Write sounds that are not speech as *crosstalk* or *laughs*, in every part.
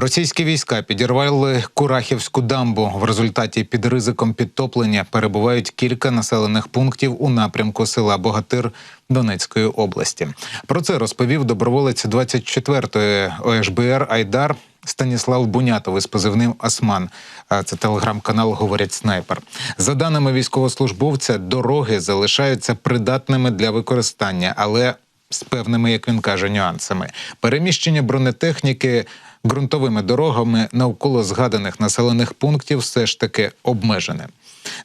Російські війська підірвали Курахівську дамбу. В результаті під ризиком підтоплення перебувають кілька населених пунктів у напрямку села Богатир Донецької області. Про це розповів доброволець 24-ї ОШБР Айдар. Станіслав Бунятов із позивним Осман. Це телеграм-канал Говорять Снайпер. За даними військовослужбовця, дороги залишаються придатними для використання, але з певними, як він каже, нюансами. Переміщення бронетехніки ґрунтовими дорогами навколо згаданих населених пунктів все ж таки обмежене.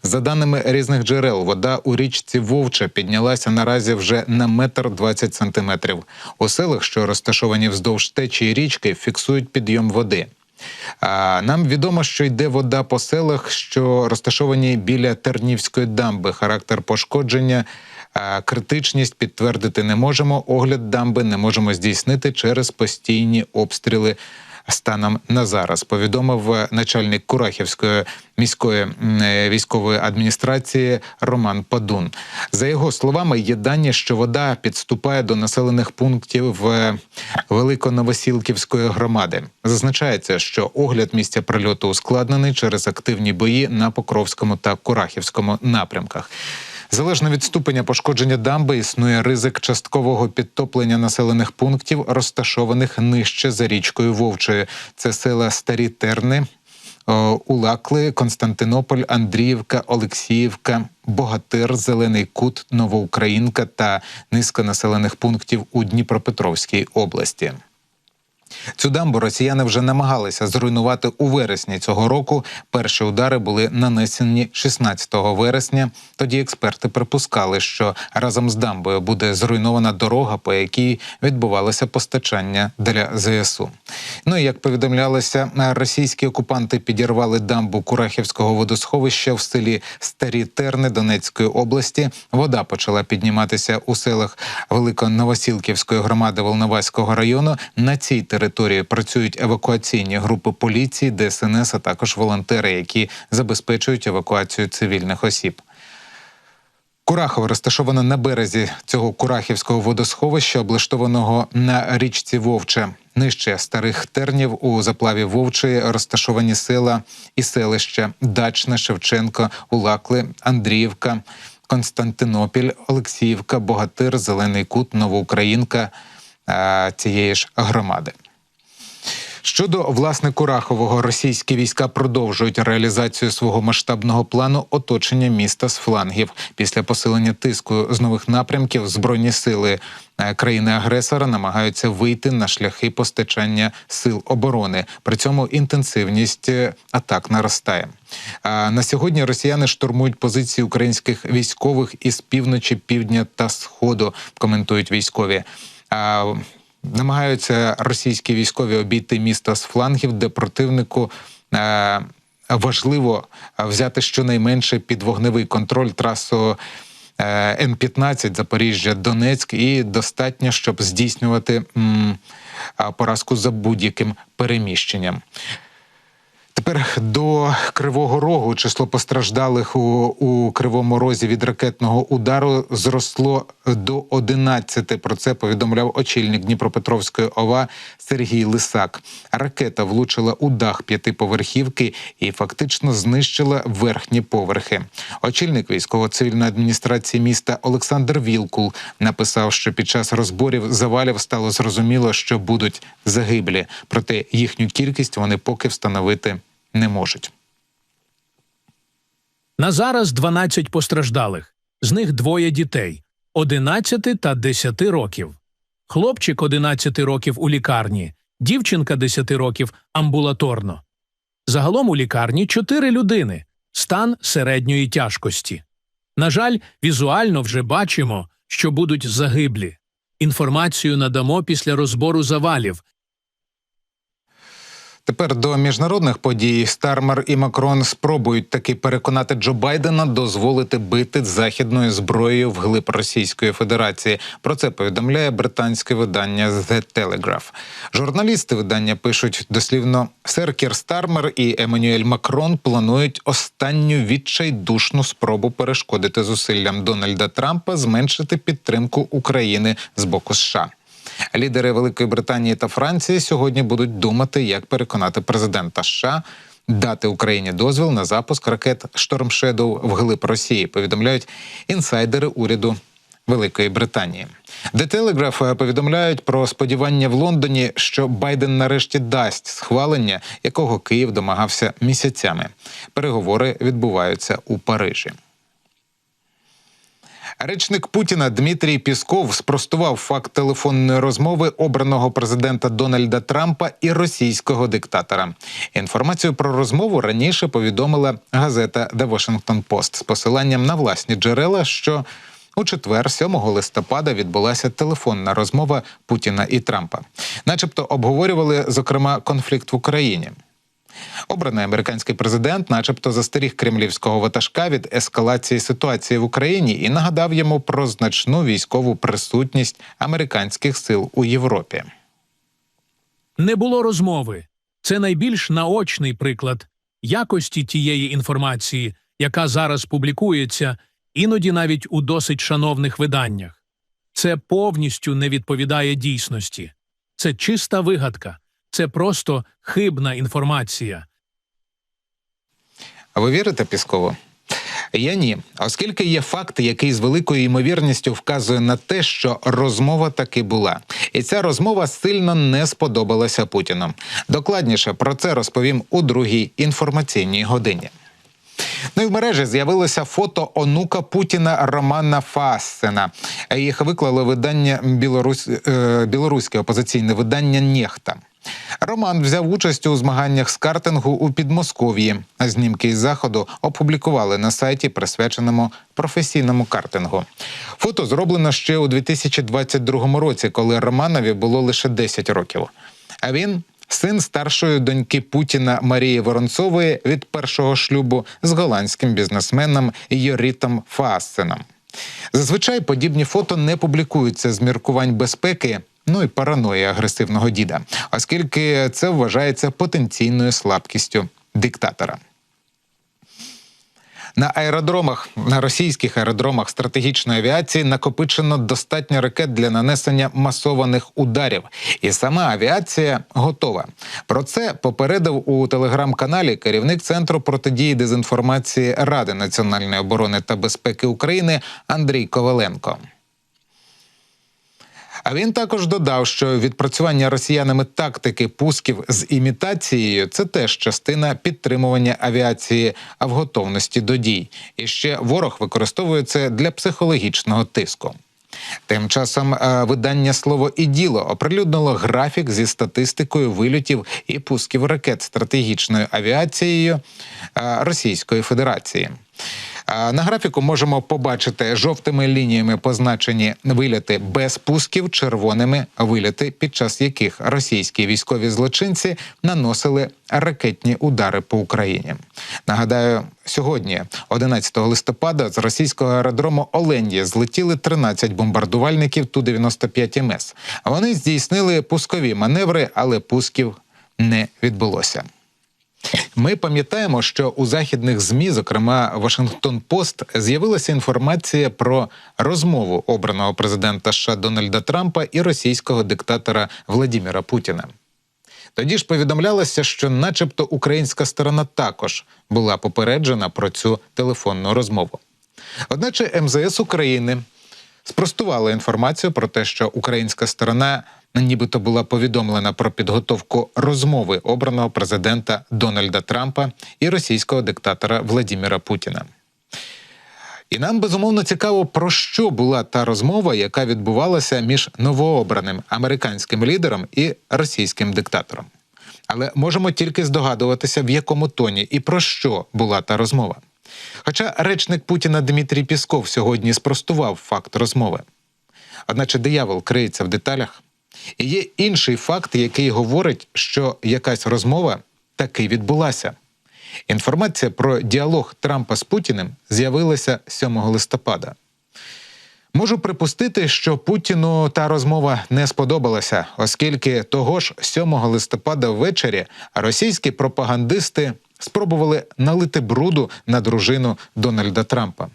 За даними різних джерел, вода у річці Вовча піднялася наразі вже на метр двадцять сантиметрів. У селах, що розташовані вздовж течії річки, фіксують підйом води. А нам відомо, що йде вода по селах, що розташовані біля Тернівської дамби. Характер пошкодження, критичність підтвердити не можемо. Огляд дамби не можемо здійснити через постійні обстріли. Станом на зараз повідомив начальник Курахівської міської е, військової адміністрації Роман Падун. За його словами, є дані, що вода підступає до населених пунктів е, Великоновосілківської громади. Зазначається, що огляд місця прильоту ускладнений через активні бої на Покровському та Курахівському напрямках. Залежно від ступеня пошкодження дамби, існує ризик часткового підтоплення населених пунктів, розташованих нижче за річкою Вовчою. Це села Старі Терни, Улакли, Константинополь, Андріївка, Олексіївка, Богатир, Зелений Кут, Новоукраїнка та низка населених пунктів у Дніпропетровській області. Цю дамбу росіяни вже намагалися зруйнувати у вересні цього року. Перші удари були нанесені 16 вересня. Тоді експерти припускали, що разом з дамбою буде зруйнована дорога, по якій відбувалося постачання для ЗСУ. Ну і як повідомлялося, російські окупанти підірвали дамбу Курахівського водосховища в селі Старі Терни Донецької області. Вода почала підніматися у селах Великоновосілківської громади Волноваського району. На цій території працюють евакуаційні групи поліції, ДСНС, а також волонтери, які забезпечують евакуацію цивільних осіб. Курахово розташовано на березі цього Курахівського водосховища, облаштованого на річці Вовче. Нижче старих тернів у заплаві Вовчої розташовані села і селища Дачне, Шевченко, Улакли, Андріївка, Константинопіль, Олексіївка, Богатир, Зелений Кут, Новоукраїнка цієї ж громади. Щодо власне Курахового, російські війська продовжують реалізацію свого масштабного плану оточення міста з флангів. Після посилення тиску з нових напрямків збройні сили е, країни-агресора намагаються вийти на шляхи постачання сил оборони. При цьому інтенсивність е, атак наростає. На сьогодні росіяни штурмують позиції українських військових із півночі, півдня та сходу. Коментують військові. Намагаються російські військові обійти місто з флангів, де противнику. Е, Важливо взяти щонайменше під вогневий контроль трасу е, Н-15 Запоріжжя Донецьк, і достатньо, щоб здійснювати поразку за будь-яким переміщенням. Тепер до Кривого Рогу число постраждалих у, у Кривому Розі від ракетного удару зросло до 11. Про це повідомляв очільник Дніпропетровської ОВА Сергій Лисак. Ракета влучила у дах п'ятиповерхівки і фактично знищила верхні поверхи. Очільник військово-цивільної адміністрації міста Олександр Вілкул написав, що під час розборів завалів стало зрозуміло, що будуть загиблі, проте їхню кількість вони поки встановити не можуть. На зараз 12 постраждалих, з них двоє дітей 11 та 10 років. Хлопчик 11 років у лікарні, дівчинка 10 років амбулаторно. Загалом у лікарні 4 людини, стан середньої тяжкості. На жаль, візуально вже бачимо, що будуть загиблі. Інформацію надамо після розбору завалів, Тепер до міжнародних подій Стармер і Макрон спробують таки переконати Джо Байдена дозволити бити західною зброєю вглиб Російської Федерації. Про це повідомляє британське видання The Telegraph. Журналісти видання пишуть дослівно: сер Кір Стармер і Еммануель Макрон планують останню відчайдушну спробу перешкодити зусиллям Дональда Трампа зменшити підтримку України з боку США. Лідери Великої Британії та Франції сьогодні будуть думати, як переконати президента США дати Україні дозвіл на запуск ракет Шторм Шедоу вглиб Росії. Повідомляють інсайдери уряду Великої Британії. The Telegraph повідомляють про сподівання в Лондоні, що Байден нарешті дасть схвалення, якого Київ домагався місяцями. Переговори відбуваються у Парижі. Речник Путіна Дмитрій Пісков спростував факт телефонної розмови обраного президента Дональда Трампа і російського диктатора. Інформацію про розмову раніше повідомила газета The Washington Post з посиланням на власні джерела, що у четвер, 7 листопада, відбулася телефонна розмова Путіна і Трампа, начебто обговорювали зокрема конфлікт в Україні. Обраний американський президент, начебто, застеріг кремлівського ватажка від ескалації ситуації в Україні і нагадав йому про значну військову присутність американських сил у Європі. Не було розмови. Це найбільш наочний приклад якості тієї інформації, яка зараз публікується, іноді навіть у досить шановних виданнях. Це повністю не відповідає дійсності. Це чиста вигадка. Це просто хибна інформація. А ви вірите Піскову? Я ні, оскільки є факт, який з великою ймовірністю вказує на те, що розмова таки була, і ця розмова сильно не сподобалася Путіну. Докладніше про це розповім у другій інформаційній годині. Ну і в мережі з'явилося фото онука Путіна Романа Фассена. Їх виклало видання Білорусь, е, білоруське опозиційне видання Нєхта. Роман взяв участь у змаганнях з картингу у Підмосков'ї. Знімки із заходу опублікували на сайті, присвяченому професійному картингу. Фото зроблено ще у 2022 році, коли Романові було лише 10 років. А він син старшої доньки Путіна Марії Воронцової від першого шлюбу з голландським бізнесменом Йорітом Фаассеном. Зазвичай подібні фото не публікуються з міркувань безпеки. Ну і параної агресивного діда, оскільки це вважається потенційною слабкістю диктатора. На аеродромах, на російських аеродромах стратегічної авіації накопичено достатньо ракет для нанесення масованих ударів, і сама авіація готова. Про це попередив у телеграм-каналі керівник центру протидії дезінформації Ради національної оборони та безпеки України Андрій Коваленко. А він також додав, що відпрацювання росіянами тактики пусків з імітацією це теж частина підтримування авіації в готовності до дій. І ще ворог використовує це для психологічного тиску. Тим часом е, видання слово і діло оприлюднило графік зі статистикою вильотів і пусків ракет стратегічною авіацією е, Російської Федерації. На графіку можемо побачити жовтими лініями позначені вильоти без пусків, червоними вильоти, під час яких російські військові злочинці наносили ракетні удари по Україні. Нагадаю, сьогодні, 11 листопада, з російського аеродрому Оленді злетіли 13 бомбардувальників Ту-95 МС. Вони здійснили пускові маневри, але пусків не відбулося. Ми пам'ятаємо, що у західних змі, зокрема Вашингтон Пост, з'явилася інформація про розмову обраного президента США Дональда Трампа і російського диктатора Владіміра Путіна. Тоді ж повідомлялося, що, начебто, українська сторона також була попереджена про цю телефонну розмову. Одначе МЗС України спростувала інформацію про те, що українська сторона нібито була повідомлена про підготовку розмови обраного президента Дональда Трампа і російського диктатора Владіміра Путіна. І нам безумовно цікаво, про що була та розмова, яка відбувалася між новообраним американським лідером і російським диктатором. Але можемо тільки здогадуватися, в якому тоні і про що була та розмова. Хоча речник Путіна Дмитрій Пісков сьогодні спростував факт розмови. Одначе диявол криється в деталях. І є інший факт, який говорить, що якась розмова таки відбулася. Інформація про діалог Трампа з Путіним з'явилася 7 листопада. Можу припустити, що Путіну та розмова не сподобалася, оскільки того ж 7 листопада ввечері російські пропагандисти спробували налити бруду на дружину Дональда Трампа.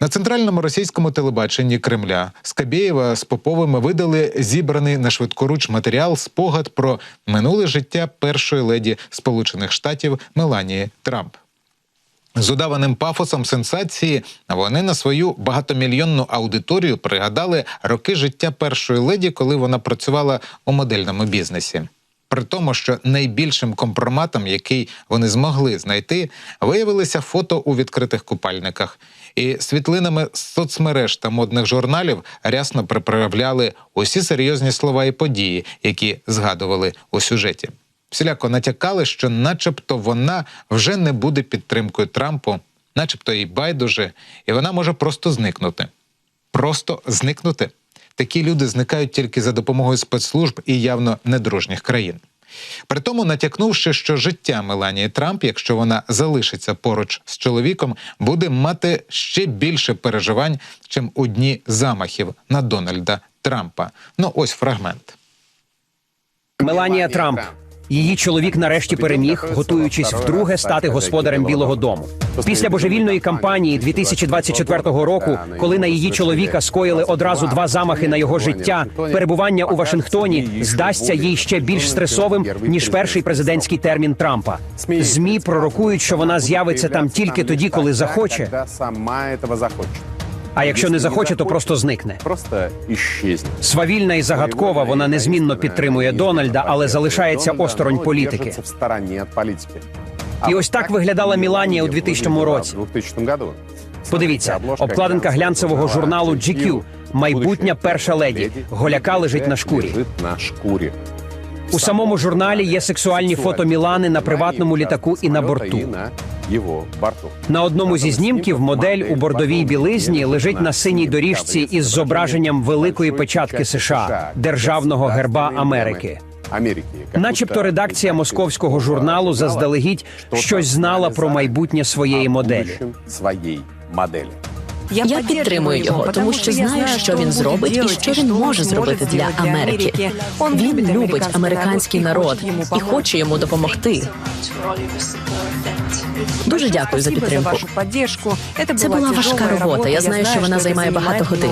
На центральному російському телебаченні Кремля Скабєєва з Поповими видали зібраний на швидкоруч матеріал спогад про минуле життя першої леді Сполучених Штатів Меланії Трамп. З удаваним пафосом сенсації вони на свою багатомільйонну аудиторію пригадали роки життя першої леді, коли вона працювала у модельному бізнесі. При тому, що найбільшим компроматом, який вони змогли знайти, виявилися фото у відкритих купальниках. І світлинами соцмереж та модних журналів рясно приправляли усі серйозні слова і події, які згадували у сюжеті. Всіляко натякали, що, начебто, вона вже не буде підтримкою Трампу, начебто їй байдуже, і вона може просто зникнути. Просто зникнути. Такі люди зникають тільки за допомогою спецслужб і явно недружніх країн. При тому натякнувши, що життя Меланії Трамп, якщо вона залишиться поруч з чоловіком, буде мати ще більше переживань, чим у дні замахів на Дональда Трампа. Ну ось фрагмент. Меланія Трамп. Її чоловік нарешті переміг, готуючись вдруге стати господарем Білого Дому. Після божевільної кампанії 2024 року, коли на її чоловіка скоїли одразу два замахи на його життя, перебування у Вашингтоні здасться їй ще більш стресовим ніж перший президентський термін Трампа. Змі пророкують, що вона з'явиться там тільки тоді, коли захоче. А якщо не захоче, то просто зникне. Просто исчезнет. Свавільна і загадкова, вона незмінно підтримує Дональда, але залишається осторонь політики. І ось так виглядала Міланія у 2000 році. В 2000 году. Подивіться, обкладинка глянцевого журналу GQ. Майбутня перша леді. Голяка лежить на шкурі. На шкурі. У самому журналі є сексуальні фото Мілани на приватному літаку і на борту. На одному зі знімків модель у бордовій білизні лежить на синій доріжці із зображенням великої печатки США державного герба Америки. Америки. Начебто редакція московського журналу заздалегідь щось знала про майбутнє своєї моделі. Своєї моделі. Я підтримую його, тому що знаю, що він зробить і що він може зробити для Америки. Він любить американський народ і хоче йому допомогти. Дуже дякую за підтримку. Це була важка робота. Я знаю, що вона займає багато годин.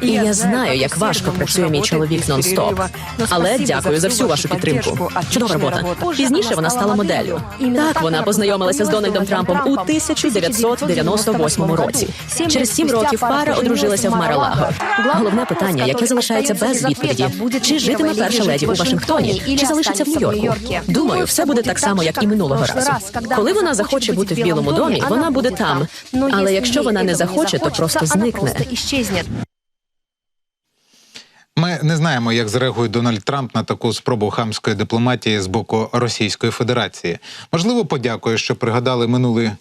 І я знаю, як важко працює мій чоловік нон-стоп. Але дякую за всю вашу підтримку. Чудова робота. Пізніше вона стала моделлю. Так, вона познайомилася з Дональдом Трампом у 1998 році. Через сім років пара одружилася в Маралаго. Головне питання, яке залишається без відповіді: чи житиме перша леді у Вашингтоні, чи залишиться в Нью-Йорку? Думаю, все буде так само, як і минулого разу. Коли вона захоче бути в Білому домі, вона буде там. Але якщо вона не захоче, то просто зникне. Ми не знаємо, як зреагує Дональд Трамп на таку спробу хамської дипломатії з боку Російської Федерації. Можливо, подякує, що пригадали минулі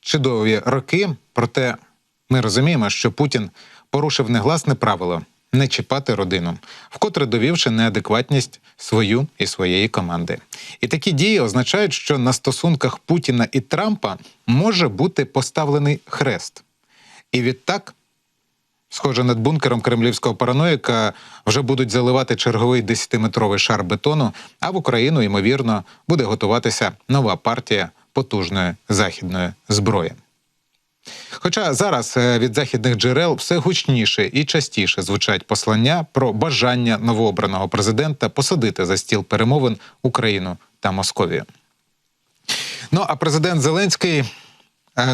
чудові роки. Проте ми розуміємо, що Путін порушив негласне правило не чіпати родину, вкотре довівши неадекватність свою і своєї команди. І такі дії означають, що на стосунках Путіна і Трампа може бути поставлений хрест. І відтак Схоже, над бункером кремлівського параноїка вже будуть заливати черговий 10-метровий шар бетону, а в Україну, ймовірно, буде готуватися нова партія потужної західної зброї. Хоча зараз е, від західних джерел все гучніше і частіше звучать послання про бажання новообраного президента посадити за стіл перемовин Україну та Московію. Ну а президент Зеленський е,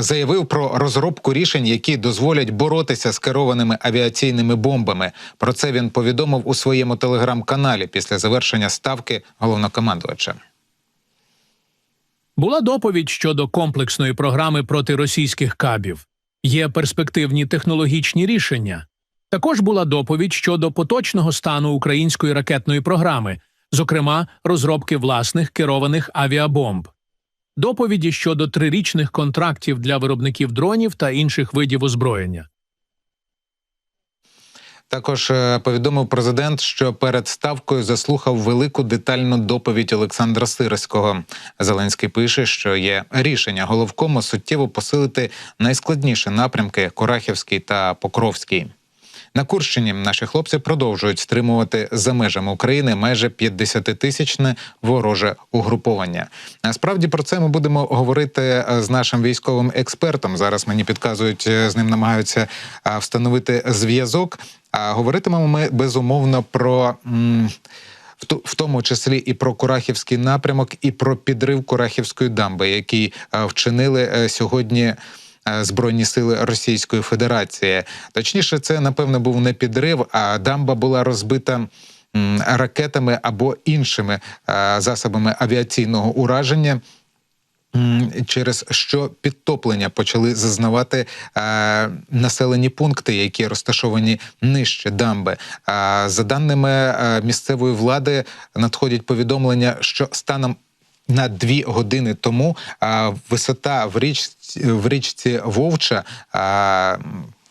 заявив про розробку рішень, які дозволять боротися з керованими авіаційними бомбами. Про це він повідомив у своєму телеграм-каналі після завершення ставки головнокомандувача. Була доповідь щодо комплексної програми проти російських кабів. Є перспективні технологічні рішення. Також була доповідь щодо поточного стану української ракетної програми, зокрема розробки власних керованих авіабомб. Доповіді щодо трирічних контрактів для виробників дронів та інших видів озброєння. Також е, повідомив президент, що перед ставкою заслухав велику детальну доповідь Олександра Сирського. Зеленський пише, що є рішення головкому суттєво посилити найскладніші напрямки Корахівський та Покровський. На Курщині наші хлопці продовжують стримувати за межами України майже 50-тисячне вороже угруповання. Насправді про це ми будемо говорити е, з нашим військовим експертом. Зараз мені підказують, е, з ним намагаються встановити зв'язок. А говоритимемо ми безумовно про. м, в тому числі і про Курахівський напрямок, і про підрив Курахівської дамби, який е, вчинили е, сьогодні. е, Збройні сили Російської Федерації, точніше, це напевно був не підрив, а дамба була розбита ракетами або іншими засобами авіаційного ураження. Через що підтоплення почали зазнавати е, населені пункти, які розташовані нижче дамби. Е, за даними е, місцевої влади, надходять повідомлення, що станом на дві години тому е, висота в річці, в річці Вовча е,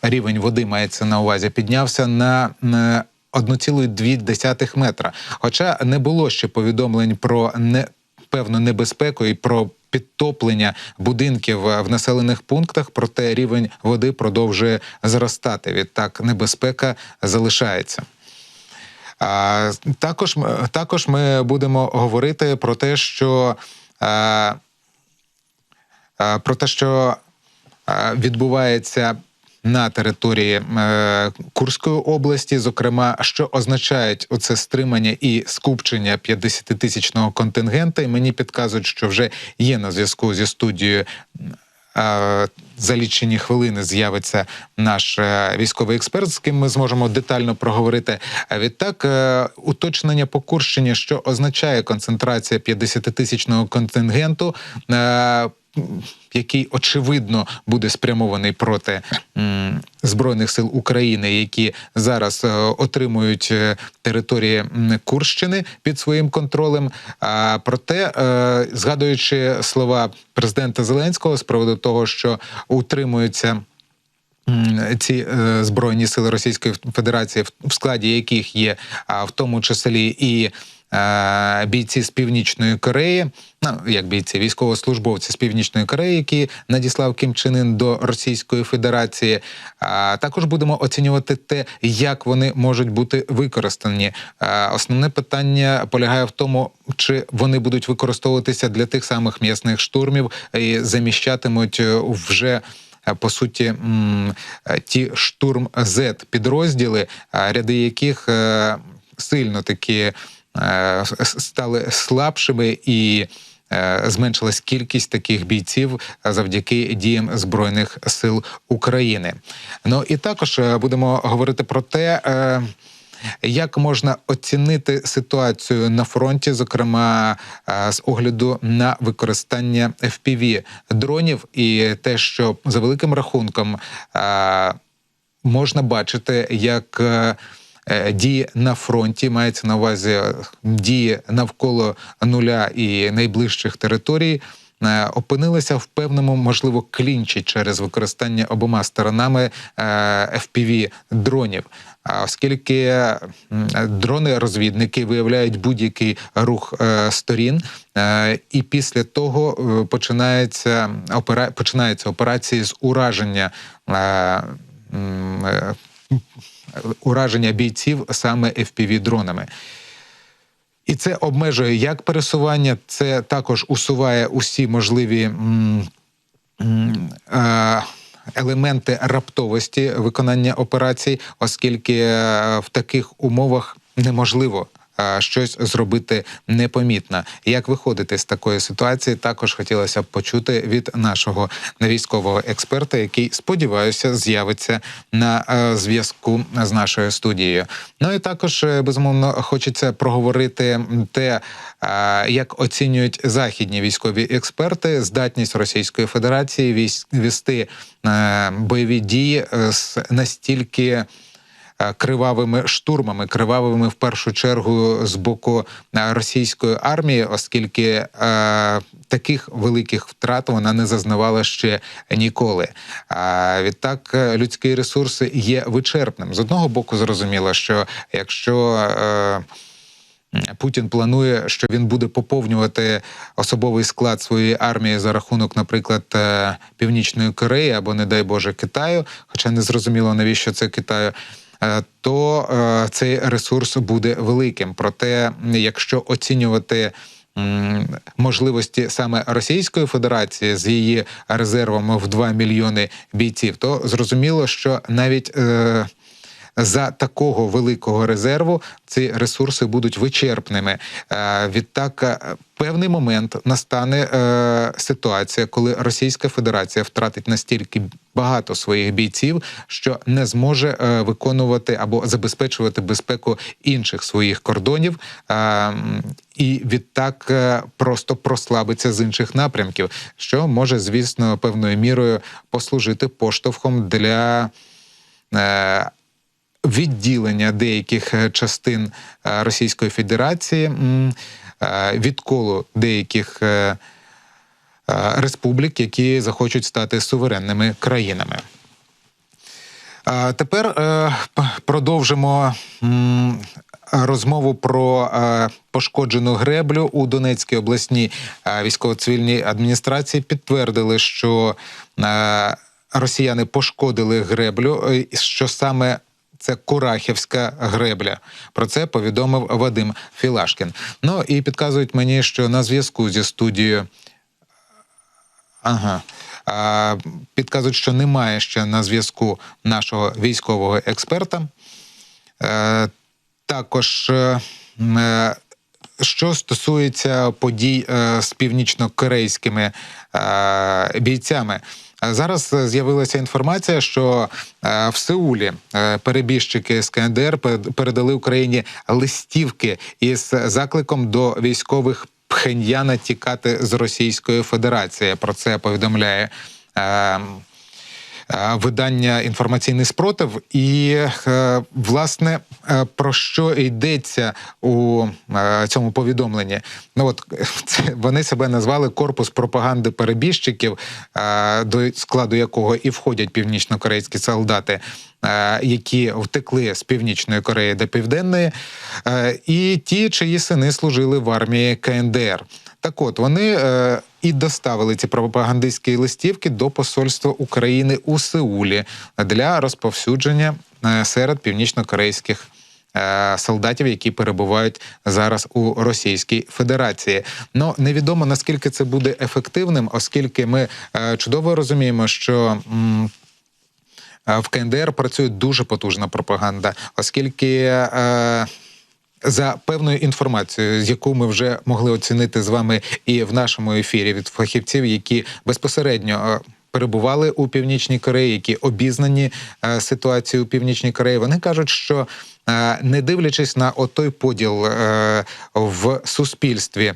рівень води мається на увазі, піднявся на. на 1,2 метра. Хоча не було ще повідомлень про не певну небезпеку і про підтоплення будинків е, в населених пунктах, проте рівень води продовжує зростати. Відтак небезпека залишається. А, також, також ми будемо говорити про те, що а, е, про те, що е, відбувається на території е, Курської області, зокрема, що означають оце стримання і скупчення 50-тисячного контингента. І мені підказують, що вже є на зв'язку зі студією. За лічені хвилини з'явиться наш е, військовий експерт, з ким ми зможемо детально проговорити. Відтак, е, уточнення по Курщині, що означає концентрація 50-тисячного контингенту. Який очевидно буде спрямований проти збройних сил України, які зараз е, отримують е, території Курщини під своїм контролем. А проте, е, згадуючи слова президента Зеленського з приводу того, що утримуються. Ці збройні сили Російської Федерації, в- складі яких є в тому числі і бійці з північної Кореї, ну як бійці, військовослужбовці з північної Кореї, які надіслав Кім Чен Ін до Російської Федерації. А також будемо оцінювати те, як вони можуть бути використані. Основне питання полягає в тому, чи вони будуть використовуватися для тих самих м'ясних штурмів і заміщатимуть е, вже. е, По суті, е, ті штурм Z підрозділи, ряди яких е, сильно таки е, с- стали слабшими і. е, Зменшилась кількість таких бійців е, завдяки діям збройних сил України. Ну і також е, будемо говорити про те, е, як можна оцінити ситуацію на фронті, зокрема е, з огляду на використання fpv дронів, і те, що за великим рахунком е, можна бачити, як е, е, дії на фронті мається на увазі е, дії навколо нуля і найближчих територій. е, Опинилися в певному, можливо, клінчі через використання обома сторонами fpv дронів. Оскільки дрони-розвідники виявляють будь-який рух е, сторін, е, і після того е, починається починаються операції з ураження. Ураження бійців саме fpv дронами І це обмежує як пересування, це також усуває усі можливі е, елементи раптовості виконання операцій, оскільки е, в таких умовах неможливо. Щось зробити непомітно. Як виходити з такої ситуації, також хотілося б почути від нашого військового експерта, який сподіваюся з'явиться на е, зв'язку з нашою студією. Ну і також е, безумовно хочеться проговорити те, е, як оцінюють західні військові експерти здатність Російської Федерації вести бойові дії з настільки. Е, Кривавими штурмами, кривавими в першу чергу з боку е, російської армії, оскільки е, таких великих втрат вона не зазнавала ще ніколи. Відтак е, людський ресурс є вичерпним. З одного боку, зрозуміло, що якщо Путін планує, що він буде поповнювати особовий склад своєї армії за рахунок, наприклад, Північної Кореї або, не дай Боже, Китаю, хоча не зрозуміло, навіщо це Китаю. Е, то е, цей ресурс буде великим. Проте, якщо оцінювати можливості саме Російської Федерації з її резервами в 2 мільйони бійців, то зрозуміло, що навіть е, за такого великого резерву ці ресурси будуть вичерпними. Е, Відтак, е, певний момент настане е, ситуація, коли Російська Федерація втратить настільки багато своїх бійців, що не зможе виконувати або забезпечувати безпеку інших своїх кордонів, і відтак просто прослабиться з інших напрямків, що може, звісно, певною мірою послужити поштовхом для. Відділення деяких е, частин е, Російської Федерації, е, відколу деяких республік, які захочуть стати суверенними країнами. Тепер продовжимо розмову про пошкоджену греблю у Донецькій обласній військово-цивільній адміністрації. Підтвердили, що росіяни пошкодили греблю, що саме. Це Курахівська гребля. Про це повідомив Вадим Філашкін. Ну і підказують мені, що на зв'язку зі студією Ага. А, підказують, що немає ще на зв'язку нашого військового експерта. Е, також, е, е, що стосується подій е, з північно-корейськими е, бійцями. Зараз е, з'явилася інформація, що е, в Сеулі е, перебіжчики з КНДР передали Україні листівки із закликом до військових Пхеньяна тікати з Російської Федерації. Про це повідомляє. Е, Видання інформаційний спротив, і е, власне е, про що йдеться у цьому повідомленні? Ну от *laughs* це вони себе назвали корпус пропаганди перебіжчиків, до складу якого і входять північно-корейські солдати, які втекли з північної Кореї до південної, і ті, чиї сини служили в армії КНДР. Так от вони і доставили ці пропагандистські листівки до посольства України у Сеулі для розповсюдження е, серед північно-корейських е, солдатів, які перебувають зараз у Російській Федерації. Ну невідомо наскільки це буде ефективним, оскільки ми е, чудово розуміємо, що. в КНДР працює дуже потужна пропаганда, оскільки за певною інформацією, з яку ми вже могли оцінити з вами і в нашому ефірі від фахівців, які безпосередньо. е, Перебували у північній Кореї, які обізнані е, ситуацією у північній Кореї. Вони кажуть, що е, не дивлячись на отой поділ в суспільстві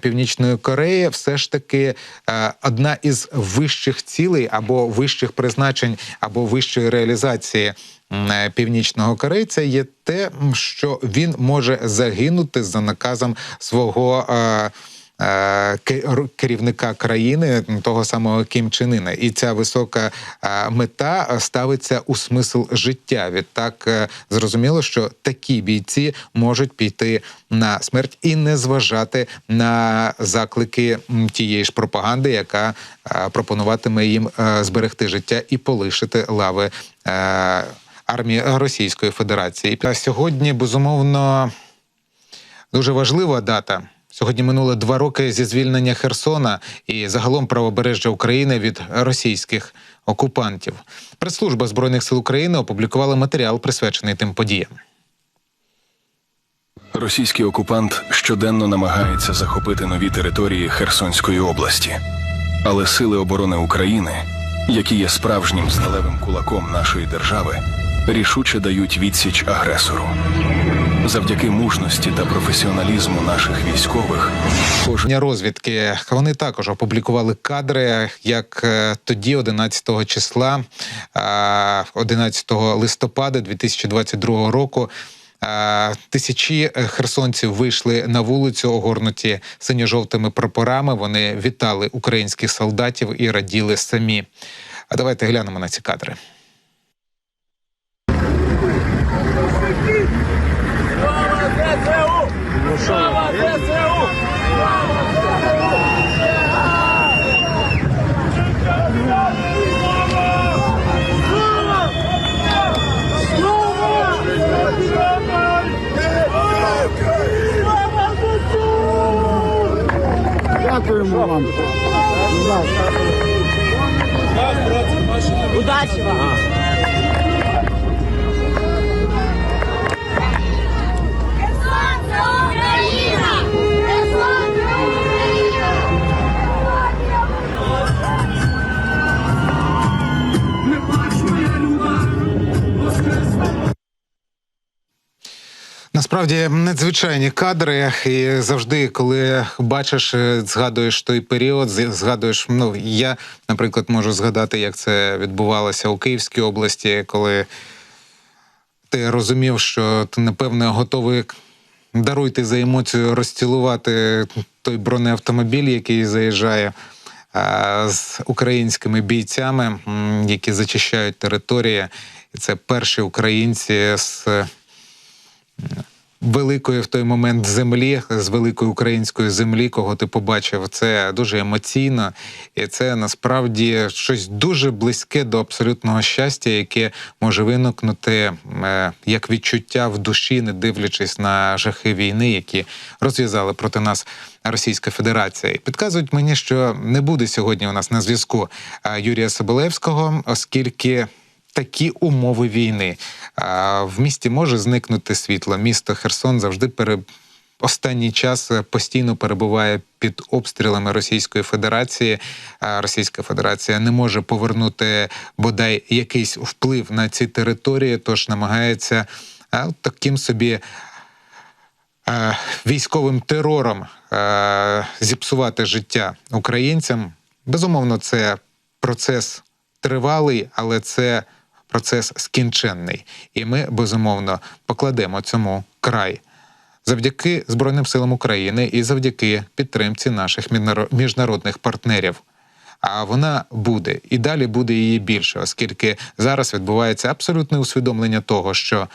Північної Кореї, все ж таки одна із вищих цілей або вищих призначень, або вищої реалізації північного корейця є те, що він може загинути за наказом свого. е, е, Керівника країни того самого Кім Чен Іна. і ця висока е, мета е, ставиться у смисл життя. Відтак е, зрозуміло, що такі бійці можуть піти на смерть і не зважати на заклики тієї ж пропаганди, яка е, пропонуватиме їм е, зберегти життя і полишити лави е, армії Російської Федерації. Сьогодні безумовно дуже важлива дата. Сьогодні минуло два роки зі звільнення Херсона і загалом правобережжя України від російських окупантів. Прес-служба збройних сил України опублікувала матеріал, присвячений тим подіям. Російський окупант щоденно намагається захопити нові території Херсонської області. Але сили оборони України, які є справжнім сталевим кулаком нашої держави, рішуче дають відсіч агресору. Завдяки мужності та професіоналізму наших військових, кожен розвідки вони також опублікували кадри, як е, тоді, 11 числа, е, 11 листопада 2022 року. Тисячі е, херсонців вийшли на вулицю, огорнуті синьо-жовтими прапорами. Вони вітали українських солдатів і раділи самі. А давайте глянемо на ці кадри. Дякуємо вам. Удачі вам! Насправді надзвичайні кадри, і завжди, коли бачиш, е, згадуєш той період, згадуєш. Ну я, наприклад, можу згадати, як це відбувалося у Київській області, коли ти розумів, що ти напевне готовий даруйте за емоцію розцілувати той бронеавтомобіль, який заїжджає з українськими бійцями, які зачищають території. І це перші українці з великої в той момент землі, з великої української землі, кого ти побачив, це дуже емоційно, і це насправді щось дуже близьке до абсолютного щастя, яке може виникнути е, як відчуття в душі, не дивлячись на жахи війни, які розв'язали проти нас. Російська Федерація І підказують мені, що не буде сьогодні у нас на зв'язку е, Юрія Соболевського, оскільки такі умови війни. В місті може зникнути світло. Місто Херсон завжди пере... останній час е, постійно перебуває під обстрілами Російської Федерації. Російська Федерація не може повернути бодай якийсь вплив на ці території, тож намагається таким собі. Військовим терором зіпсувати життя українцям. Безумовно, це процес тривалий, але це процес скінченний. І ми безумовно покладемо цьому край. Завдяки Збройним силам України і завдяки підтримці наших міжнаро- міжнародних партнерів. А вона буде і далі буде її більше, оскільки зараз відбувається абсолютне усвідомлення того, що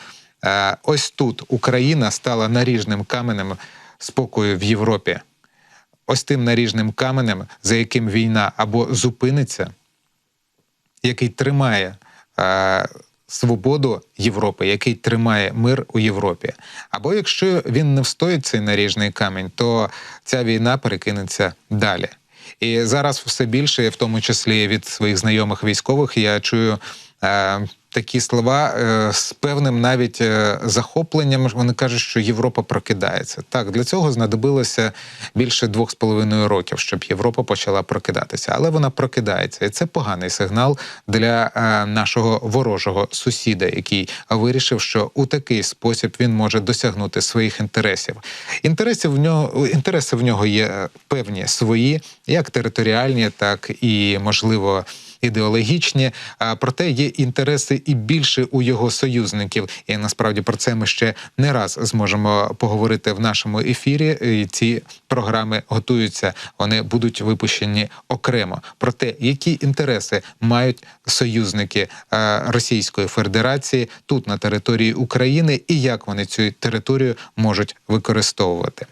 е, ось тут Україна стала наріжним каменем спокою в Європі. Ось тим наріжним каменем, за яким війна або зупиниться, який тримає свободу Європи, який тримає мир у Європі. Або якщо він не встоїть цей наріжний камінь, то ця війна перекинеться далі. І зараз все більше, в тому числі від своїх знайомих військових, я чую е, такі слова е, з певним навіть е, захопленням. Вони кажуть, що Європа прокидається. Так, для цього знадобилося більше двох з половиною років, щоб Європа почала прокидатися. Але вона прокидається, і це поганий сигнал для е, нашого ворожого сусіда, який вирішив, що у такий спосіб він може досягнути своїх інтересів. Інтересів в нього інтереси в нього є е, певні свої, як територіальні, так і можливо. Ідеологічні, а проте є інтереси і більше у його союзників. І насправді про це ми ще не раз зможемо поговорити в нашому ефірі. І ці програми готуються, вони будуть випущені окремо. Про те, які інтереси мають союзники Російської Федерації тут на території України, і як вони цю територію можуть використовувати.